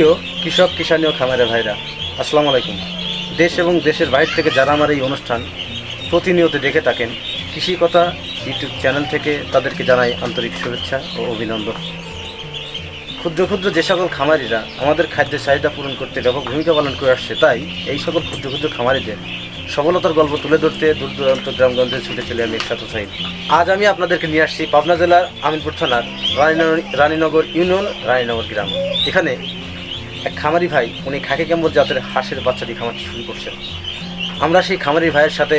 প্রিয় কৃষক কিষানী ও খামারে ভাইরা, আসসালামু আলাইকুম। দেশ এবং দেশের বাইরে থেকে যারা আমার এই অনুষ্ঠান প্রতিনিয়ত দেখে থাকেন, কৃষি কথা ইউটিউব চ্যানেল থেকে তাদেরকে জানাই আন্তরিক শুভেচ্ছা ও অভিনন্দন। ক্ষুদ্র ক্ষুদ্র যে সকল খামারিরা আমাদের খাদ্যের চাহিদা পূরণ করতে ব্যাপক ভূমিকা পালন করে আসছে, তাই এই সকল ক্ষুদ্র ক্ষুদ্র খামারিদের সফলতার গল্প তুলে ধরতে দূর দূরান্ত গ্রামগঞ্জে ছুটে চলে আমি একসাথে চাই আজ আমি আপনাদেরকে নিয়ে আসছি পাবনা জেলার আমিনপুর থানার রানীনগর ইউনিয়ন, রানীনগর গ্রাম। এখানে এক খামারি ভাই, উনি খাকি ক্যাম্বর জাতের হাঁসের বাচ্চাটি খামারটি শুরু করছেন। আমরা সেই খামারি ভাইয়ের সাথে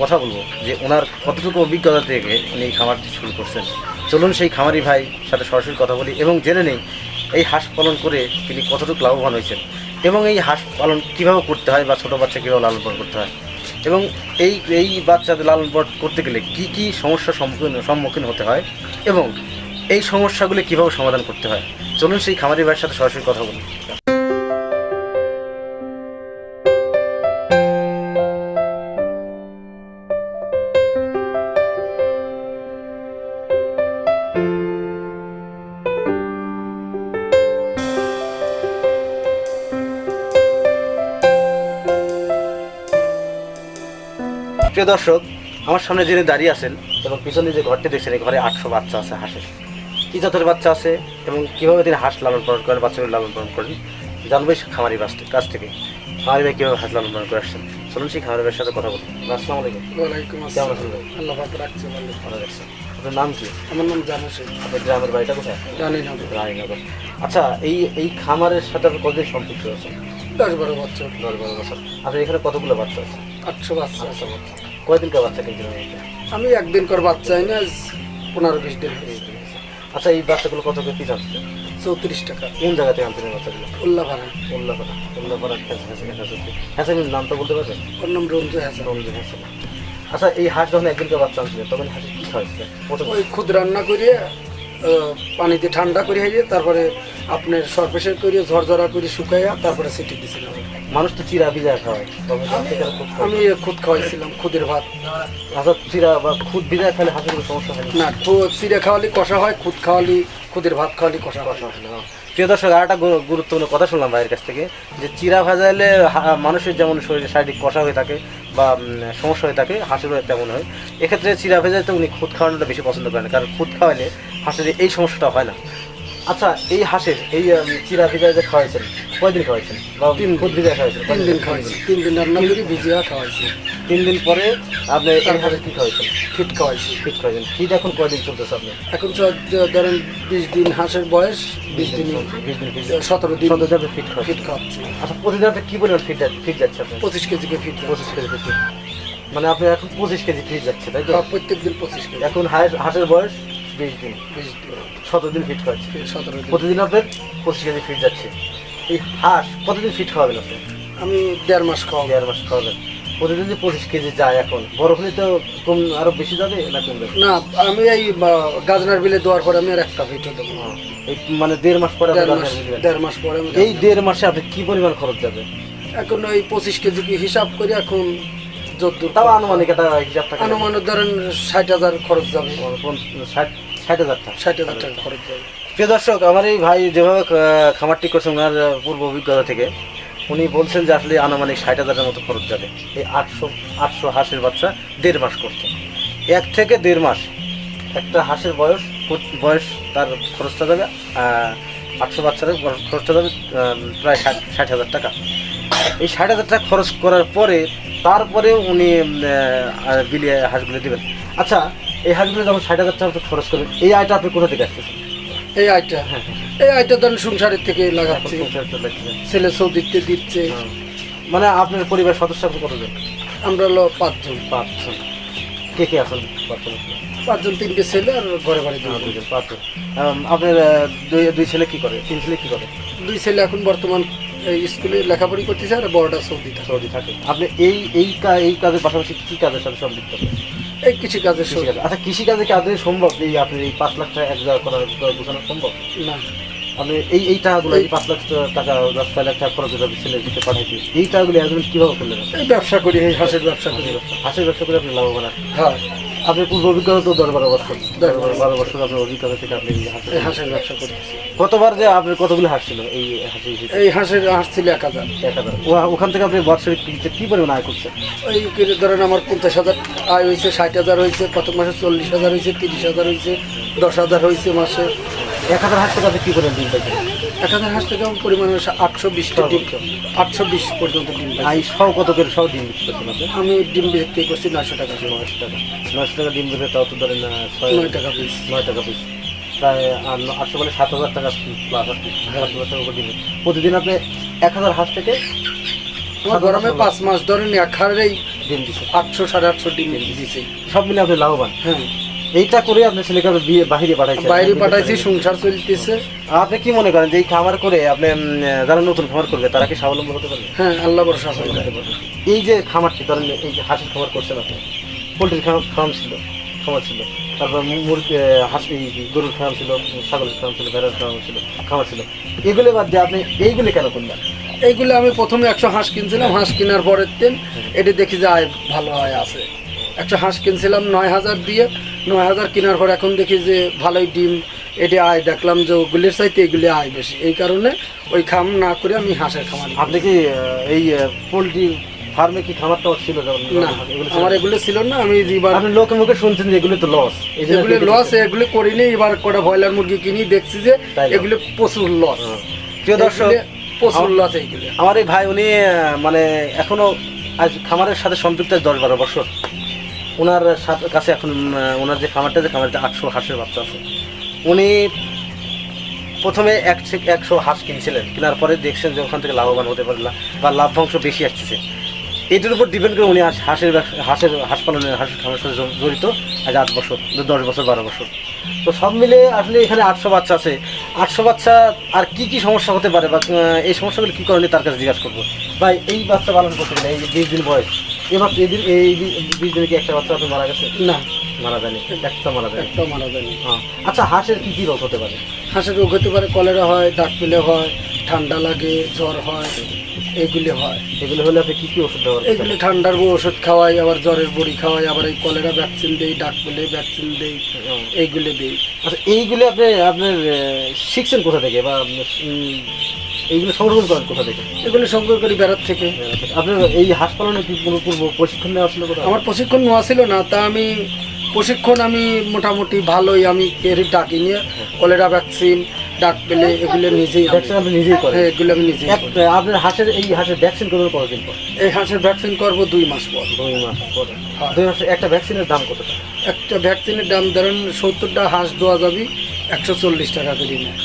কথা বলব যে ওনার কতটুকু অভিজ্ঞতা থেকে উনি এই খামারটি শুরু করছেন। চলুন সেই খামারি ভাই সাথে সরাসরি কথা বলি এবং জেনে নেই এই হাঁস পালন করে তিনি কতটুকু লাভবান হয়েছেন এবং এই হাঁস পালন কীভাবে করতে হয় বা ছোটো বাচ্চা কীভাবে লালন পালন করতে হয়। এবং এই এই বাচ্চাদের লালন পালন করতে গেলে কি কি সমস্যার সম্মুখীন সম্মুখীন হতে হয় এবং এই সমস্যাগুলি কীভাবে সমাধান করতে হয়। চলুন সেই খামারি ভাইয়ের সাথে সরাসরি কথা বলুন প্রিয় দর্শক আমার সামনে যিনি দাঁড়িয়ে আছেন এবং পিছনে যে ঘরটি দেখছেন এই ঘরে আটশো বাচ্চা আছে হাঁসের। কী জাতের বাচ্চা আছে এবং কীভাবে তিনি হাঁস লালন পালন করেন বাচ্চাগুলো লালন পালন করেন জানব খামারি কাছ থেকে। খামারি ভাই কীভাবে হাঁস লালন পালন করে আসছেন? চলুন সেই খামারি ভাইয়ের সাথে কথা বলুন আসসালামু আলাইকুম। ওয়ালাইকুম আসসালাম। আল্লাহ পাক রাখছে ভালো আপনার নাম কি? আমার নাম জানো আপনার গ্রামের বাড়িটা কোথায়? না রানীনগর। আচ্ছা এই এই খামারের সাথে আপনি কতদিন সম্পৃক্ত আছেন? দশ বারো বছর। দশ বারো বছর। আপনার এখানে কতগুলো বাচ্চা আছে? আটশো বাচ্চা আছে। কয়দিনকার বাচ্চা কিনছিলেন আমি একদিন কর বাচ্চা না পনেরো বিশ দিন আচ্ছা এই বাচ্চাগুলো কত করে পিস আসছে চৌত্রিশ টাকা। কোন জায়গা থেকে আনছিলেন বাচ্চাগুলো? উল্লাহ ভাড়া উল্লাপাড়া উল্লাপাড়া হ্যাঁ নামটা বলতে পারবেন ওর নাম রঞ্জু হ্যাঁ রঞ্জু হ্যাঁ আচ্ছা এই হাঁস যখন একদিনকে বাচ্চা আনছিলেন তখন হাঁসে কি খাওয়াচ্ছে ওই খুদ রান্না করিয়ে পানিতে ঠান্ডা করে হয়ে তারপরে আপনার সরপেশের করিয়ে ঝরঝরা করে শুকাইয়া তারপরে সিটি দিয়েছিলাম মানুষ তো চিরা ভিজা খাওয়ায়। আমি খুদ খাওয়াইছিলাম খুদের ভাত। আচ্ছা চিরা বা খুদ ভিজা খেলে হাঁসের কোনো সমস্যা হয় না? চিড়ে খাওয়ালি কষা হয় খুদ খাওয়ালি খুদের ভাত খাওয়ালি কষা হয়। প্রিয় দর্শক আর একটা গুরুত্বপূর্ণ কথা শুনলাম ভাইয়ের কাছ থেকে যে চিরা ভাজাইলে হা- মানুষের যেমন শরীরে শারীরিক কষা হয়ে থাকে বা সমস্যা হয়ে থাকে হাঁসেরও তেমন হয়। এক্ষেত্রে চিরা ভেজাইতে উনি খুদ খাওয়ানোটা বেশি পছন্দ করেন কারণ খুদ খাওয়াইলে হাঁসের এই সমস্যাটা হয় না। আচ্ছা এই হাঁসের এই চিরা ভিজাই যে খাওয়াইছেন কয়দিন খাওয়াইছেন? বা তিন দিন। খুদ ভিজাই খাওয়াইছেন তিন দিন খাওয়াইছি। তিন দিন রান্না করে ভিজিয়া খাওয়াইছি। তিন দিন পরে আপনি এই হাঁসের কী খাওয়াইছেন? ফিট খাওয়াইছি। ফিট খাওয়াইছেন। ফিট এখন কয়দিন চলতেছে আপনি এখন ধরেন বিশ দিন হাঁসের বয়স বিশ দিন বিশ দিন ফিট সতেরো দিন সতেরো দিন ফিট খাওয়া ফিট খাওয়াচ্ছি। আচ্ছা প্রতিদিন আপনি কী পরিমাণ ফিট ফিট যাচ্ছে আপনি পঁচিশ কেজিকে ফিট পঁচিশ কেজি ফিট। মানে আপনি এখন পঁচিশ কেজি ফিট যাচ্ছে তাই তো? প্রত্যেক দিন পঁচিশ কেজি। এখন হাঁস হাঁসের বয়স বিশ দিন সতেরো দিন ফিট খাচ্ছে সতেরো দিন। প্রতিদিন আপনার পঁচিশ কেজি ফিট যাচ্ছে। এই হাঁস কতদিন ফিট খাওয়াবেন আপনি? আমি দেড় মাস খাওয়াবো। দেড় মাস খাওয়াবেন। প্রতিদিন যে পঁচিশ কেজি যায় এখন বড় হলে তো কম আরও বেশি যাবে না কমবে? না আমি এই গাজনার বিলে দেওয়ার পরে আমি আর একটা ভিডিও দেবো এই মানে দেড় মাস পরে দেড় মাস দেড় মাস পরে এই দেড় মাসে আপনি কি পরিমাণ খরচ যাবে? এখন ওই পঁচিশ কেজি কি হিসাব করে এখন যদ্দূর তাও আনুমানিক একটা হিসাব থাকে। আনুমানের ধরেন ষাট হাজার খরচ যাবে। ষাট ষাট হাজার টাকা। ষাট হাজার টাকা খরচ যাবে। প্রিয় দর্শক আমার এই ভাই যেভাবে খামারটি করছেন ওনার পূর্ব অভিজ্ঞতা থেকে উনি বলছেন যে আসলে আনুমানিক ষাট হাজারের মতো খরচ যাবে। এই আটশো আটশো হাঁসের বাচ্চা দেড় মাস করতে এক থেকে দেড় মাস। একটা হাঁসের বয়স বয়স তার খরচটা যাবে আটশো বাচ্চার খরচটা যাবে প্রায় ষাট ষাট হাজার টাকা। এই ষাট হাজার টাকা খরচ করার পরে তারপরে উনি বিলিয়ে হাঁসগুলো দেবেন। আচ্ছা এই হাঁসগুলো যখন ষাট হাজার টাকা খরচ করবেন এই আয়টা আপনি কোথা থেকে আসতেছেন? এই আইটা এই আইটা ধরেন সংসারের থেকে লাগাচ্ছি। চলে যাচ্ছে। ছেলে সৌদিতে দিচ্ছে। হ্যাঁ। মানে আপনার পরিবার সদস্য আপনি কতজন? আমরা হলো পাঁচজন। পাঁচজন। কে কে আছেন পাঁচজন পাঁচজন তিনটে ছেলে আর ঘরে বাড়ি হ্যাঁ, দুজন পাঁচজন। আপনার দুই দুই ছেলে কি করে? তিন ছেলে কি করে? দুই ছেলে এখন বর্তমান স্কুলে লেখাপড়ি করতেছে আর বড়টা সৌদি থাকে। সৌদি থাকে। আপনি এই এই এই কাজের পাশাপাশি কি কাজের সাথে সম্পৃক্ত? এই কৃষি কাজের কৃষিকাজ আচ্ছা কৃষিকাজে কি আদৌ সম্ভব এই আপনি এই পাঁচ লাখ টাকা এক জায়গা করার বোঝানো সম্ভব? না। আপনি এই এই টাকাগুলো এই পাঁচ লাখ টাকা দশ ছয় লাখ টাকা খরচ হবে ছেলে দিতে পাঠাইতে এই টাকাগুলো একজন কীভাবে করলেন? এই ব্যবসা করি এই হাঁসের ব্যবসা করি। হাঁসের ব্যবসা করে আপনি লাভবান। হ্যাঁ। আপনার পূর্ব অভিজ্ঞতা তো দশ বারো বছর। দশ বারো বারো বছর আপনার অভিজ্ঞতা থেকে আপনি এই হাঁসের- এই ব্যবসা করতেছি। কতবার যে আপনার কতগুলো হাঁস ছিল এই হাঁসের এই হাঁসের হাঁস ছিল এক হাজার। এক হাজার। ওখান থেকে আপনি বছরে কি কি পরিমাণ আয় করছেন? ওই কি ধরেন আমার পঞ্চাশ হাজার আয় হয়েছে ষাট হাজার হয়েছে কত মাসে চল্লিশ হাজার হয়েছে তিরিশ হাজার হয়েছে দশ হাজার হয়েছে মাসে। এক হাজার হাঁস থেকে আপনি কী পরিমাণ দিন পাইছেন এক হাজার হাঁস থেকে পরিমাণ আটশো বিশটা ডিম আটশো বিশ পর্যন্ত ডিম পাই সব কত করে সব ডিম বিক্রি করছেন আমি ডিম বিক্রি করছি নয়শো টাকা। নয়শো টাকা। নয়শো টাকা ডিম বেঁধে তাও তো ধরেন নয় টাকা পিস নয় টাকা পিস প্রায় আটশো বলে সাত হাজার টাকা প্লাস সাত হাজার টাকা করে দিবেন প্রতিদিন আপনি এক হাজার হাঁস থেকে আমার গরমে পাঁচ মাস ধরেন এক হারেই ডিম দিচ্ছে আটশো সাড়ে আটশো ডিম দিছে। সব মিলে আপনি লাভবান। হ্যাঁ। এইটা করে আপনার ছেলেকে বিয়ে বাহিরে পাঠাইছেন। বাইরে পাঠাইছি সংসার চলতেছে। আপনি কি মনে করেন যে এই খামার করে আপনি যারা নতুন খামার করবে তারা কি স্বাবলম্বী হতে পারবে? হ্যাঁ আল্লাহ ভরসা হয় এই যে খামারটি ধরেন এই যে হাঁসের খামার করছেন আপনি পোলট্রির খামার ফার্ম ছিল খামার ছিল। তারপর মুরগি হাঁস এই গরুর ফার্ম ছিল ছাগলের ফার্ম ছিল ভেড়ার ফার্ম ছিল খামার ছিল। এগুলো বাদ দিয়ে আপনি এইগুলি কেন করলেন? এইগুলো আমি প্রথমে একশো হাঁস কিনছিলাম হাঁস কেনার পরের দিন এটি দেখি যে আয় ভালো আয় আছে। একশো হাঁস কিনছিলাম নয় হাজার দিয়ে। নয় হাজার কেনার পর এখন দেখি যে ভালোই ডিম এটি আয়। দেখলাম যে ওগুলির চাইতে এগুলি আয় বেশি। এই কারণে ওই খাম না করে আমি হাঁসের খামার আপনি কি এই পোলট্রি ফার্মে কি খামারটা ছিল না আমার এগুলো ছিল না আমি এবার আপনি লোকের মুখে শুনছেন যে এগুলো তো লস এগুলো লস এগুলো করিনি। এবার কটা ব্রয়লার মুরগি কিনি দেখছি যে এগুলো প্রচুর লস। প্রিয় দর্শক প্রচুর লস এইগুলো। আমার এই ভাই উনি মানে এখনও আজ খামারের সাথে সম্পৃক্ত দশ বারো বছর। ওনার সাথে কাছে এখন ওনার যে খামারটা যে খামারটা আটশো হাঁসের বাচ্চা আছে, উনি প্রথমে এক একশো হাঁস কিনছিলেন। কেনার পরে দেখছেন যে ওখান থেকে লাভবান হতে পারলাম বা লাভ্যাংশ বেশি আসতেছে। এটার উপর ডিপেন্ড করে উনি হাঁসের হাঁসের হাঁস পালনের হাঁসের খামারের সাথে জড়িত আজ আট বছর, দশ বছর, বারো বছর। তো সব মিলে আসলে এখানে আটশো বাচ্চা আছে। আটশো বাচ্চা আর কি কি সমস্যা হতে পারে বা এই সমস্যাগুলো কি কারণে তার কাছে জিজ্ঞাসা করব? ভাই, এই বাচ্চা পালন করতে গেলে এই বিশ দিন বয়স এবার এই দিন এই বিশ দিনে কি একটা বাচ্চা আপনার মারা গেছে? না। মারা যায়নি। একটা মারা যায়নি। একটাও মারা যায়নি। হ্যাঁ। আচ্ছা হাঁসের কি কি রোগ হতে পারে? হাঁসের রোগ হতে পারে কলেরা হয় ডাক পেলে হয় ঠান্ডা লাগে জ্বর হয় এইগুলি হয়। এগুলো হলে আপনি কি কি ওষুধ দেওয়ার এইগুলি ঠান্ডার ওষুধ খাওয়াই আবার জ্বরের বড়ি খাওয়াই আবার এই কলেরা ভ্যাকসিন দেই ডাক পেলে ভ্যাকসিন দেই এইগুলি দেই। আচ্ছা এইগুলো আপনি আপনার শিখছেন কোথা থেকে? বা এইগুলো সংগ্রহণ করেন কোথা থেকে? এগুলি সংগ্রহ করি বেড়ার থেকে। আপনার এই হাঁস পালনে কি পূর্ব প্রশিক্ষণ নেওয়া ছিল আমার প্রশিক্ষণ নেওয়া ছিল না তা আমি প্রশিক্ষণ আমি মোটামুটি ভালোই আমি এর ডাকি নিয়ে কলেরা ভ্যাকসিন ডাক পেলে এগুলো নিজেই ভ্যাকসিন আপনি নিজেই করেন? হ্যাঁ এগুলো আমি নিজেই আপনার হাঁসের এই হাঁসের ভ্যাকসিন করবেন কতদিন পর? এই হাঁসের ভ্যাকসিন করব দুই মাস পর। দুই মাস পরে। হ্যাঁ। দুই মাসে একটা ভ্যাকসিনের দাম কত একটা ভ্যাকসিনের দাম ধরেন সত্তরটা হাঁস দেওয়া যাবে একশো চল্লিশ টাকা করে নেয়।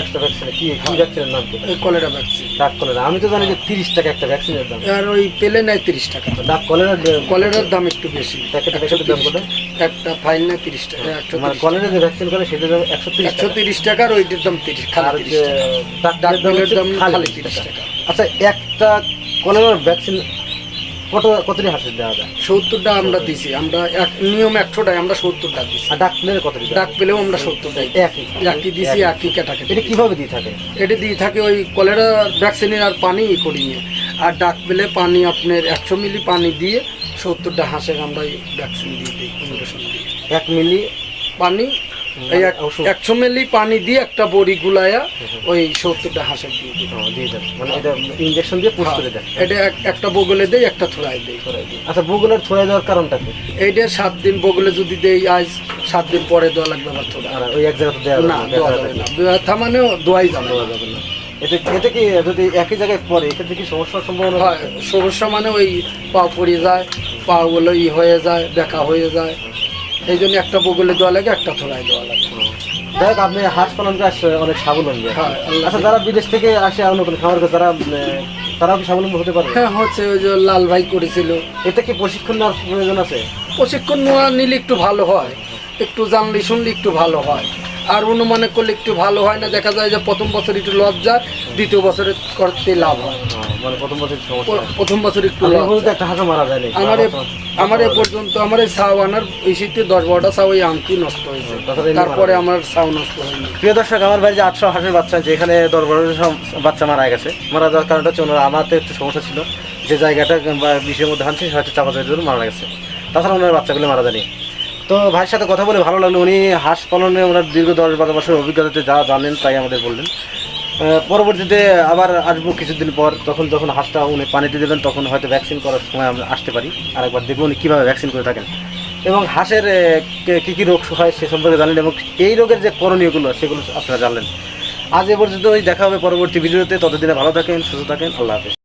একটা ভ্যাকসিনে কি কি ভ্যাকসিনের নাম কি? এই কলেরা ভ্যাকসিন ডাক কলেরা আমি তো জানি যে তিরিশ টাকা একটা ভ্যাকসিনের দাম। আর ওই পেলে নেয় তিরিশ টাকা। ডাক কলেরা কলেরার দাম একটু বেশি। প্যাকেট প্যাকেটের দাম কত? একটা ফাইল নেয় তিরিশ টাকা একশো মানে কলেরা যে ভ্যাকসিন করে সেটার দাম একশো তিরিশ একশো টাকা তিরিশ টাকার ওইটার দাম তিরিশ আর খালি ডাক ডাক দাম খালি তিরিশ টাকা। আচ্ছা একটা কলেরার ভ্যাকসিন কত কতটি হাঁসের দেওয়া যায়? সত্তরটা আমরা দিছি আমরা এক নিয়ম একশোটাই আমরা সত্তরটা দিছি। আর ডাক প্লেয়ার কত ডাক পেলেও আমরা সত্তরটাই একই একই দিছি একই। ক্যাটাকে এটা কীভাবে দিয়ে থাকে? এটা দিয়ে থাকে ওই কলেরা ভ্যাকসিনের আর পানি করি নিয়ে আর ডাক পেলে পানি আপনার একশো মিলি পানি দিয়ে সত্তরটা হাঁসের আমরা ভ্যাকসিন দিয়ে দিই ইঞ্জেকশন দিয়ে। এক মিলি? পানি এই একশো মিলি পানি দিয়ে একটা বড়ি গুলায়া ওই সত্তরটা হাঁসের দিয়ে দিই দিয়ে দেন। মানে এটা ইঞ্জেকশন দিয়ে পুশ করে দেন। এটা একটা বগলে দেই একটা থোড়াই দেই। আচ্ছা বুগুলের ছড়াই দেওয়ার কারণটা কি? এইটা সাত দিন বগলে যদি দেই আজ সাত দিন পরে দেওয়া লাগবে আবার থোড়া। ওই এক জায়গাতে দেওয়া না দেওয়া যাবে না। ব্যথা মানেও দোয়াই যাবে না। এতে এতে কি যদি একই জায়গায় পড়ে এক্ষেত্রে কি সমস্যার সম্ভাবনা হয় সমস্যা মানে ওই পা পড়ে যায় পা গুলো ই হয়ে যায় দেখা হয়ে যায়। এই জন্য একটা বগলে দেওয়া লাগে একটা থোড়ায় দেওয়া লাগে। যাই আপনি হাঁস পালন করে আসলে অনেক স্বাবলম্বী। হ্যাঁ, আচ্ছা যারা বিদেশ থেকে আসে আর নতুন খাবার তারা তারাও কি স্বাবলম্বী হতে পারে? হ্যাঁ হচ্ছে ওই যে লাল ভাই করেছিল। এতে কি প্রশিক্ষণ নেওয়ার প্রয়োজন আছে? প্রশিক্ষণ নেওয়া নিলে একটু ভালো হয়। একটু জানলে শুনলে একটু ভালো হয়। আর অনুমানে করলে একটু ভালো হয় না দেখা যায় যে প্রথম বছর একটু লস যায় দ্বিতীয় বছরে করতে লাভ হয়। মানে প্রথম বছর প্রথম বছর একটু মারা যায়নি আমার আমার এ পর্যন্ত আমার এই সাউ আনার এই শীতে দশ বারোটা সাউ এই আংটি নষ্ট হয়েছে। তারপরে আমার সাউ নষ্ট হয়নি। প্রিয় দর্শক আমার বাড়ি যে আটশো হাঁসের বাচ্চা আছে এখানে দশ বারোটা সব বাচ্চা মারা গেছে। মারা যাওয়ার কারণটা হচ্ছে ওনার আমার তো একটু সমস্যা ছিল। যে জায়গাটা বা বিষের মধ্যে হানছে হয়তো চাপা জন্য মারা গেছে। তাছাড়া ওনার বাচ্চাগুলো মারা যায়নি। তো ভাইয়ের সাথে কথা বলে ভালো লাগল। উনি হাঁস পালনে ওনার দীর্ঘ দশ বারো বছর অভিজ্ঞতাতে যা জানেন তাই আমাদের বললেন। পরবর্তীতে আবার আসব কিছুদিন পর, তখন যখন হাঁসটা উনি পানিতে দেবেন, তখন হয়তো ভ্যাকসিন করার সময় আমরা আসতে পারি। আর একবার দেখব উনি কীভাবে ভ্যাকসিন করে থাকেন। এবং হাঁসের কী কী রোগ হয় সে সম্পর্কে জানলেন এবং এই রোগের যে করণীয়গুলো, সেগুলো আপনারা জানলেন। আজ এ পর্যন্ত ওই দেখা হবে পরবর্তী ভিডিওতে। ততদিনে ভালো থাকেন, সুস্থ থাকেন, আল্লাহ হাফেজ।